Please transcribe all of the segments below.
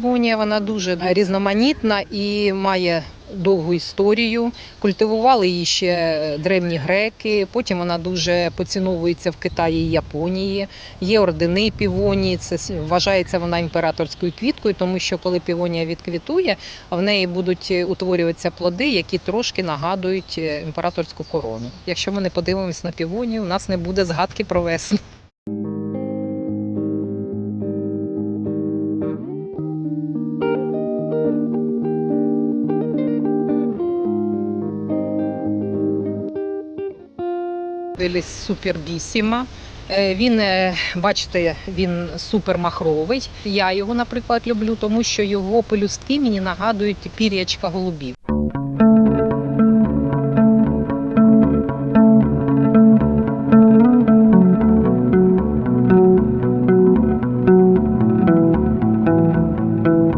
півонія вона дуже різноманітна і має довгу історію. Культивували її ще древні греки. Потім вона дуже поціновується в Китаї і Японії. Є ордени півонії. Це вважається вона імператорською квіткою, тому що коли півонія відквітує, в неї будуть утворюватися плоди, які трошки нагадують е, імператорську корону. Якщо ми не подивимось на півонію, у нас не буде згадки про весну. Веліс супербісіма. Е, Він, е, бачите, він супермахровий. Я його, наприклад, люблю, тому що його пелюстки мені нагадують пір'ячка голубів.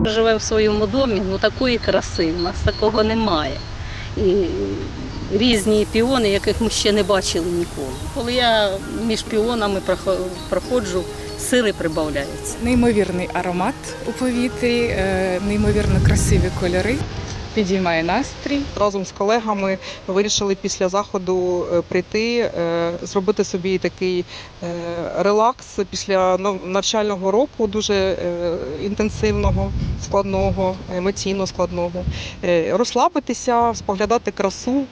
Живе в своєму домі, ну такої краси в нас такого немає. І різні піони, яких ми ще не бачили ніколи. Коли я між піонами проходжу, сири прибавляються. Неймовірний аромат у повітрі, е, неймовірно красиві кольори. Підіймає настрій. разом з колегами вирішили після заходу е, прийти, е, зробити собі такий е, релакс після нав- навчального року, дуже інтенсивного, складного, емоційно складного, розслабитися, споглядати красу,